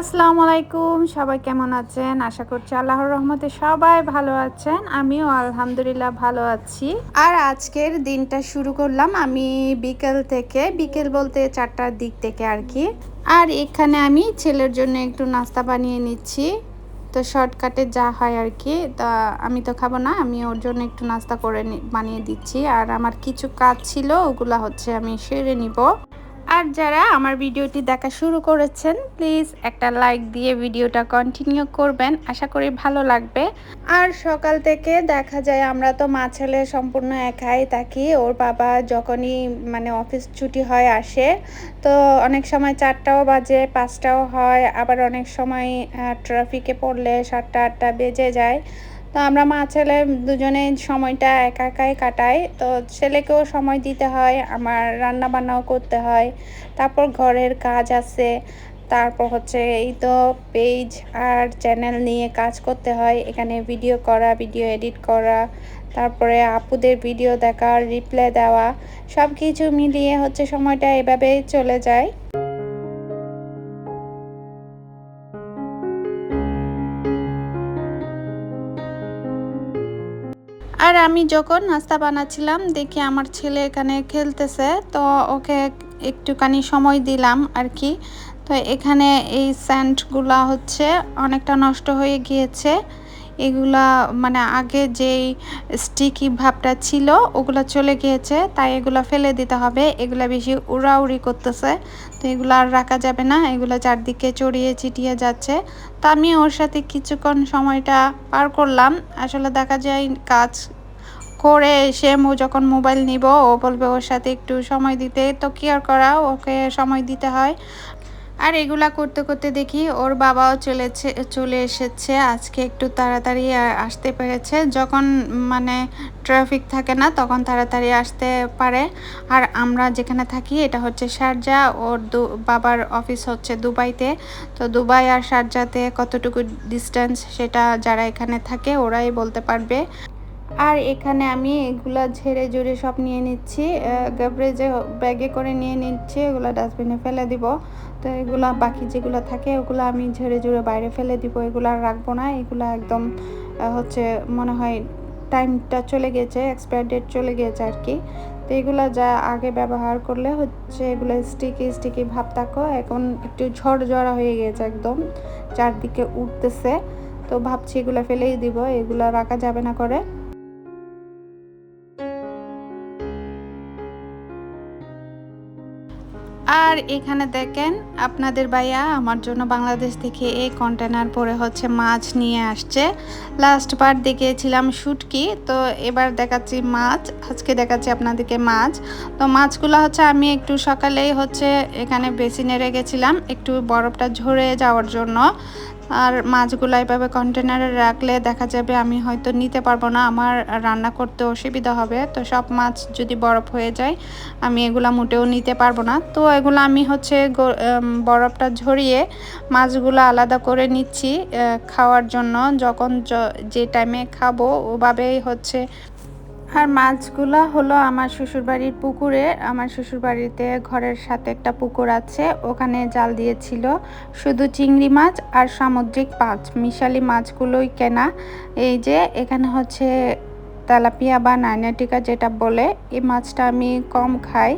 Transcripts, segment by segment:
আসসালামু আলাইকুম, সবাই কেমন আছেন? আশা করছি আল্লাহর রহমতে সবাই ভালো আছেন। আমিও আলহামদুলিল্লাহ ভালো আছি। আর আজকের দিনটা শুরু করলাম আমি বিকেল থেকে, বিকেল বলতে চারটার দিক থেকে আর কি। আর এখানে আমি ছেলের জন্য একটু নাস্তা বানিয়ে নিচ্ছি। তো শর্টকাটে যা হয় আর কি, তা আমি তো খাব না, আমি ওর জন্য একটু নাস্তা করে বানিয়ে দিচ্ছি। আর আমার কিছু কাজ ছিল, ওগুলা হচ্ছে আমি সেরে নিব। আর যারা আমার ভিডিওটি দেখা শুরু করেছেন প্লিজ একটা লাইক দিয়ে ভিডিওটা কন্টিনিউ করবেন। আশা করি ভালো লাগবে। আর সকাল থেকে দেখা যায় আমরা তো মা ছেলে সম্পূর্ণ একাই থাকি। ওর বাবা যখনই মানে অফিস ছুটি হয় আসে, তো অনেক সময় চারটাও বাজে, পাঁচটাও হয়। আবার অনেক সময় ট্রাফিকে পড়লে সাতটা, আটটা বেজে যায়। তো আমরা মা ছেলে দুজনে সময়টা একা একাই কাটাই। তো ছেলেকেও সময় দিতে হয়, আমার রান্না বান্নাও করতে হয়, তারপর ঘরের কাজ আছে, তারপর হচ্ছে এই তো পেজ আর চ্যানেল নিয়ে কাজ করতে হয়, এখানে ভিডিও করা, ভিডিও এডিট করা, তারপরে আপুদের ভিডিও দেখা, রিপ্লাই দেওয়া সব কিছু মিলিয়ে হচ্ছে সময়টা এভাবেই চলে যায়। আর আমি যখন নাস্তা বানাচ্ছিলাম, দেখি আমার ছেলে এখানে খেলতেছে, তো ওকে একটুখানি সময় দিলাম আর কি। তো এখানে এই স্যান্ডগুলা হচ্ছে অনেকটা নষ্ট হয়ে গিয়েছে। এগুলা মানে আগে যেই স্টিকি ভাবটা ছিল, ওগুলো চলে গিয়েছে, তাই এগুলো ফেলে দিতে হবে। এগুলা বেশি উড়াউড়ি করতেছে, তো এগুলো আর রাখা যাবে না। এগুলো চারদিকে চড়িয়ে চিটিয়ে যাচ্ছে। তা আমি ওর সাথে কিছুক্ষণ সময়টা পার করলাম। আসলে দেখা যায় কাজ করে এসে যখন মোবাইল নিব, ও বলবে ওর সাথে একটু সময় দিতে। তো কি আর করা? ওকে সময় দিতে হয়। আর এগুলা করতে করতে দেখি ওর বাবাও চলেছে, চলে এসেছে। আজকে একটু তাড়াতাড়ি আসতে পেরেছে। যখন মানে ট্রাফিক থাকে না, তখন তাড়াতাড়ি আসতে পারে। আর আমরা যেখানে থাকি, এটা হচ্ছে শারজা ওর দু, বাবার অফিস হচ্ছে দুবাইতে। তো দুবাই আর শারজাতে কতটুকু ডিস্টেন্স সেটা যারা এখানে থাকে, ওরাই বলতে পারবে। আর এখানে আমি এগুলা ঝেড়ে জুড়ে সব নিয়ে নিচ্ছি। যে ব্যাগে করে নিয়ে নিচ্ছি, এগুলো ডাস্টবিনে ফেলে দিব। তো এগুলা বাকি যেগুলো থাকে, ওগুলো আমি ঝেড়ে জুড়ে বাইরে ফেলে দিব। এগুলো আর রাখব না। এগুলো একদম হচ্ছে মনে হয় টাইমটা চলে গেছে এক্সপায়ার ডেট চলে গেছে আর কি। তো এগুলো যা আগে ব্যবহার করলে হচ্ছে এগুলো স্টিকি স্টিকি ভাব থাকো। এখন একটু ঝড় ঝরা হয়ে গেছে একদম, চারদিকে উঠতেছে। তো ভাবছি এগুলো ফেলেই দিব। এগুলো রাখা যাবে না করে। আর এখানে দেখেন, আপনাদের ভাইয়া আমার জন্য বাংলাদেশ থেকে এই কন্টেনার পরে হচ্ছে মাছ নিয়ে আসছে। লাস্ট বার দেখিয়েছিলাম শুটকি, তো এবার দেখাচ্ছি মাছ, আজকে দেখাচ্ছি আপনাদেরকে মাছ। তো মাছগুলো হচ্ছে আমি একটু সকালেই হচ্ছে এখানে বেসিনে রেখেছিলাম, একটু বরফটা ঝরে যাওয়ার জন্য। আর মাছগুলো এভাবে কন্টেনারে রাখলে দেখা যাবে আমি হয়তো নিতে পারব না, আমার রান্না করতে অসুবিধা হবে। তো সব মাছ যদি বরফ হয়ে যায়, আমি এগুলো মোটেও নিতে পারব না। তো এগুলো আমি হচ্ছে বরফটা ঝরিয়ে মাছগুলো আলাদা করে নিচ্ছি খাওয়ার জন্য। যখন যে টাইমে খাব, ওভাবেই হচ্ছে আর মাছগুলো হলো আমার শ্বশুরবাড়ির পুকুরে। আমার শ্বশুরবাড়িতে ঘরের সাথে একটা পুকুর আছে, ওখানে জাল দিয়েছিল। শুধু চিংড়ি মাছ আর সামুদ্রিক মাছ, মিশালি মাছগুলোই কেনা। এই যে এখানে হচ্ছে তেলাপিয়া বা নাইনাটিকা যেটা বলে, এই মাছটা আমি কম খাই।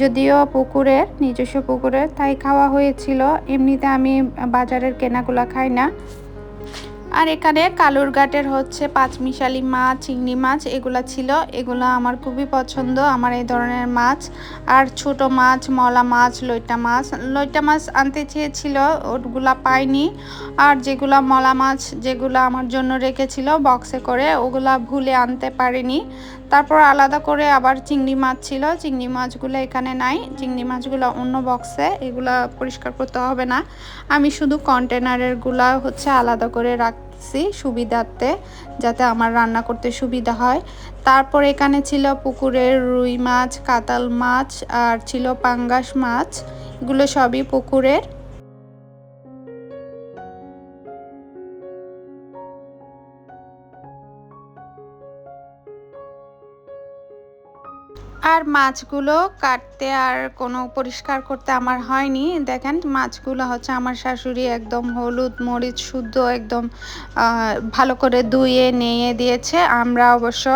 যদিও পুকুরের, নিজস্ব পুকুরের তাই খাওয়া হয়েছিল। এমনিতে আমি বাজারের কেনাগুলো খাই না। আর এখানে কালুর কালুরঘাটের হচ্ছে পাঁচমিশালি মাছ, চিংড়ি মাছ, এগুলো ছিল। এগুলো আমার খুবই পছন্দ, আমার এই ধরনের মাছ। আর ছোট মাছ, মলা মাছ, লইটা মাছ। লইটা মাছ আনতে চেয়েছিল, ওগুলা পাইনি। আর যেগুলো মলা মাছ, যেগুলো আমার জন্য রেখেছিল বক্সে করে, ওগুলা ভুলে আনতে পারিনি। তারপর আলাদা করে আবার চিংড়ি মাছ ছিল। চিংড়ি মাছগুলো এখানে নাই। চিংড়ি মাছগুলো অন্য বক্সে এগুলো পরিষ্কার করতে হবে না। আমি শুধু কন্টেনারেরগুলা হচ্ছে আলাদা করে রাখছি সুবিধার্থে, যাতে আমার রান্না করতে সুবিধা হয়। তারপর এখানে ছিল পুকুরের রুই মাছ কাতাল মাছ, আর ছিল পাঙ্গাস মাছ। এগুলো সবই পুকুরের। আর মাছগুলো কাটতে আর কোনো পরিষ্কার করতে আমার হয়নি। দেখেন, মাছগুলো হচ্ছে আমার শাশুড়ি একদম হলুদ মরিচ শুদ্ধ একদম ভালো করে ধুয়ে নিয়ে দিয়েছে। আমরা অবশ্য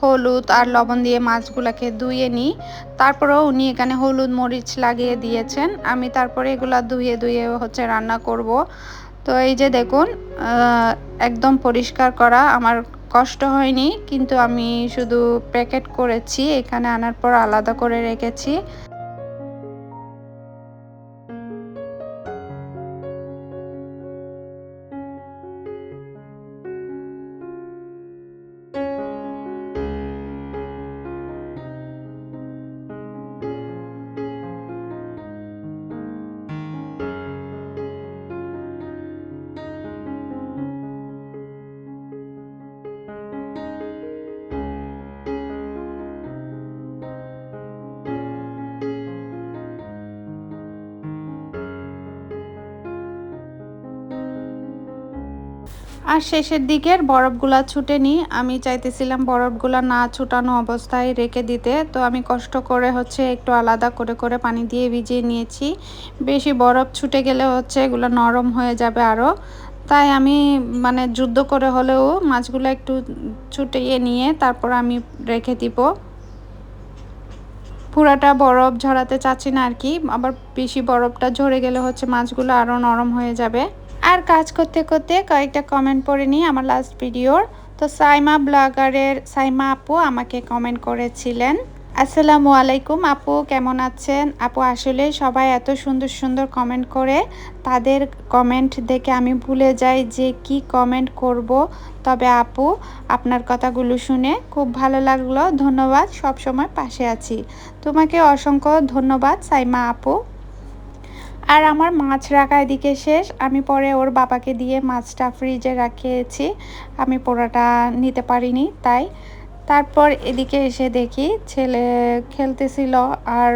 হলুদ আর লবণ দিয়ে মাছগুলোকে ধুয়ে নিই। তারপরেও উনি এখানে হলুদ মরিচ লাগিয়ে দিয়েছেন। আমি তারপরে এগুলো ধুয়ে ধুয়ে হচ্ছে রান্না করব। তো এই যে দেখুন একদম পরিষ্কার করা আমার কষ্ট হয়নি কিন্তু আমি শুধু প্যাকেট করেছি এখানে আনার পর আলাদা করে রেখেছি। আর শেষের দিকের বরফগুলা ছুটে নিই আমি চাইতেছিলাম বরফগুলা না ছুটানো অবস্থায় রেখে দিতে। তো আমি কষ্ট করে হচ্ছে একটু আলাদা করে করে পানি দিয়ে ভিজিয়ে নিয়েছি। বেশি বরফ ছুটে গেলে হচ্ছে এগুলো নরম হয়ে যাবে আরও তাই আমি মানে যুদ্ধ করে হলেও মাছগুলো একটু ছুটিয়ে নিয়ে তারপর আমি রেখে দিব। পুরাটা বরফ ঝরাতে চাচ্ছি না আর কি। আবার বেশি বরফটা ঝরে গেলে হচ্ছে মাছগুলো আরও নরম হয়ে যাবে। আর কাজ করতে করতে কয়েকটা কমেন্ট পড়ে নিই আমার লাস্ট ভিডিওর তো সাইমা ব্লগারের, সাইমা আপু আমাকে কমেন্ট করেছিলেন। আসসালামু আলাইকুম আপু, কেমন আছেন? আপু আসলে সবাই এত সুন্দর সুন্দর কমেন্ট করে, তাদের কমেন্ট দেখে আমি ভুলে যাই যে কি কমেন্ট করব। তবে আপু, আপনার কথাগুলো শুনে খুব ভালো লাগল। ধন্যবাদ সব সময় পাশে আছি। তোমাকে অসংখ্য ধন্যবাদ, সাইমা আপু। আর আমার মাছ রাখা এদিকে শেষ। আমি পরে ওর বাবাকে দিয়ে মাছটা ফ্রিজে রাখিয়েছি। আমি পোড়াটা নিতে পারিনি, তাই। তারপর এদিকে এসে দেখি ছেলে খেলতেছিল আর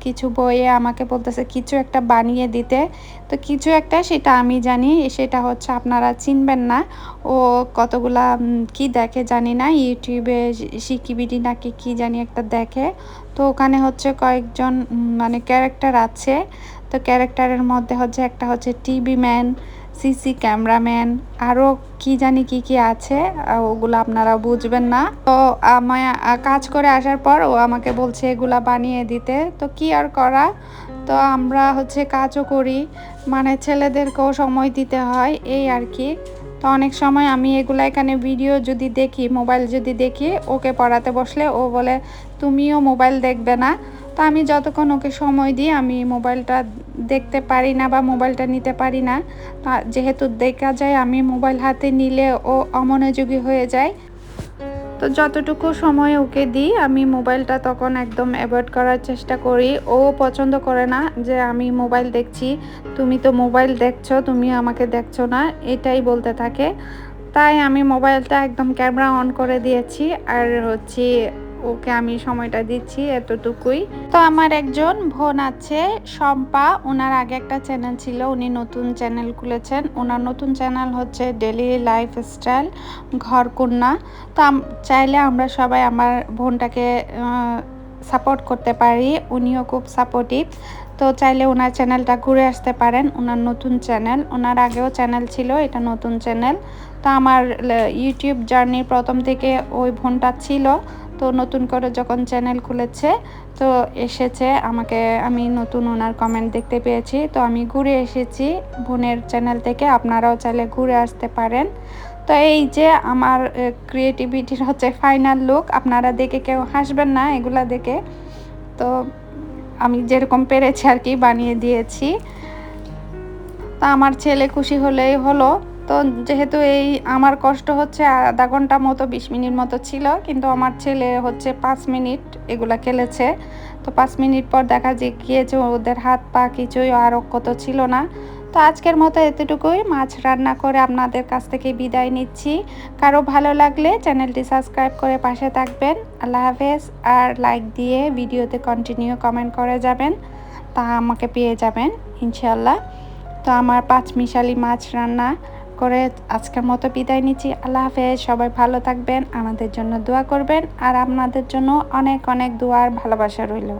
কিছু বইয়ে আমাকে বলতেছে, কিছু একটা বানিয়ে দিতে। তো কিছু একটা সেটা আমি জানি, সেটা হচ্ছে আপনারা চিনবেন না। ও কতগুলা কি দেখে জানি না ইউটিউবে শিকিবিডি নাকি কি জানি একটা দেখে। তো ওখানে হচ্ছে কয়েকজন মানে ক্যারেক্টার আছে। তো ক্যারেক্টারের মধ্যে হচ্ছে একটা হচ্ছে টিভি ম্যান, সিসি ক্যামেরাম্যান আরও কি জানি কি কি আছে ওগুলো আপনারা বুঝবেন না। তো আমায় কাজ করে আসার পর ও আমাকে বলছে এগুলা বানিয়ে দিতে। তো কি আর করা? তো আমরা হচ্ছে কাজও করি মানে ছেলেদেরকেও সময় দিতে হয়, এই আর কি। তো অনেক সময় আমি এগুলো এখানে ভিডিও যদি দেখি মোবাইল যদি দেখি, ওকে পড়াতে বসলে ও বলে, তুমিও মোবাইল দেখবে না। তো আমি যতক্ষণ ওকে সময় দিই, আমি মোবাইলটা দেখতে পারি না বা মোবাইলটা নিতে পারি না। যেহেতু দেখা যায়, আমি মোবাইল হাতে নিলে ও অমনোযোগী হয়ে যায়। তো যতটুকু সময় ওকে দিই, আমি মোবাইলটা তখন একদম অ্যাভয়েড করার চেষ্টা করি। ও পছন্দ করে না যে আমি মোবাইল দেখছি, তুমি তো মোবাইল দেখছ, তুমি আমাকে দেখছ না, এটাই বলতে থাকে। তাই আমি মোবাইলটা একদম ক্যামেরা অন করে দিয়েছি। আর হচ্ছে ওকে আমি সময়টা দিচ্ছি এতটুকুই। তো আমার একজন বোন আছে, শম্পা। ওনার আগে একটা চ্যানেল ছিল, উনি নতুন চ্যানেল খুলেছেন। ওনার নতুন চ্যানেল হচ্ছে ডেলি লাইফ স্টাইল ঘরকন্যা। তো চাইলে আমরা সবাই আমার বোনটাকে সাপোর্ট করতে পারি। উনিও খুব সাপোর্টিভ তো চাইলে ওনার চ্যানেলটা ঘুরে আসতে পারেন, ওনার নতুন চ্যানেল ওনার আগেও চ্যানেল ছিল, এটা নতুন চ্যানেল তো আমার ইউটিউব জার্নির প্রথম থেকে ওই বোনটা ছিল। তো নতুন করে যখন চ্যানেল খুলেছে, তো এসেছে আমাকে, আমি নতুন ওনার কমেন্ট দেখতে পেয়েছি। তো আমি ঘুরে এসেছি বোনের চ্যানেল থেকে, আপনারাও চাইলে ঘুরে আসতে পারেন। তো এই যে আমার ক্রিয়েটিভিটির হচ্ছে ফাইনাল লুক আপনারা দেখে কেউ হাসবেন না এগুলা দেখে। তো আমি যেরকম পেরেছি আর কি, বানিয়ে দিয়েছি। তা আমার ছেলে খুশি হলেই হলো। তো যেহেতু এই আমার কষ্ট হচ্ছে, আধা ঘণ্টা মতো, বিশ মিনিট মতো ছিল, কিন্তু আমার ছেলে হচ্ছে পাঁচ মিনিট এগুলা খেলেছে। তো পাঁচ মিনিট পর দেখা যে গিয়েছে ওদের হাত পা কিছুই আর কত ছিল না। তো আজকের মতো এতটুকুই। মাছ রান্না করে আপনাদের কাছ থেকে বিদায় নিচ্ছি। কারও ভালো লাগলে চ্যানেলটি সাবস্ক্রাইব করে পাশে থাকবেন। আল্লাহ হাফেজ। আর লাইক দিয়ে ভিডিওতে কন্টিনিউ কমেন্ট করে যাবেন, তা আমাকে পেয়ে যাবেন ইনশাল্লাহ তো আমার পাঁচ মিশালি মাছ রান্না করে আজকের মতো বিদায় নিচ্ছি। আল্লাহ হাফেজ, সবাই ভালো থাকবেন, আমাদের জন্য দোয়া করবেন, আর আপনাদের জন্য অনেক অনেক দোয়ার ভালোবাসা রইল।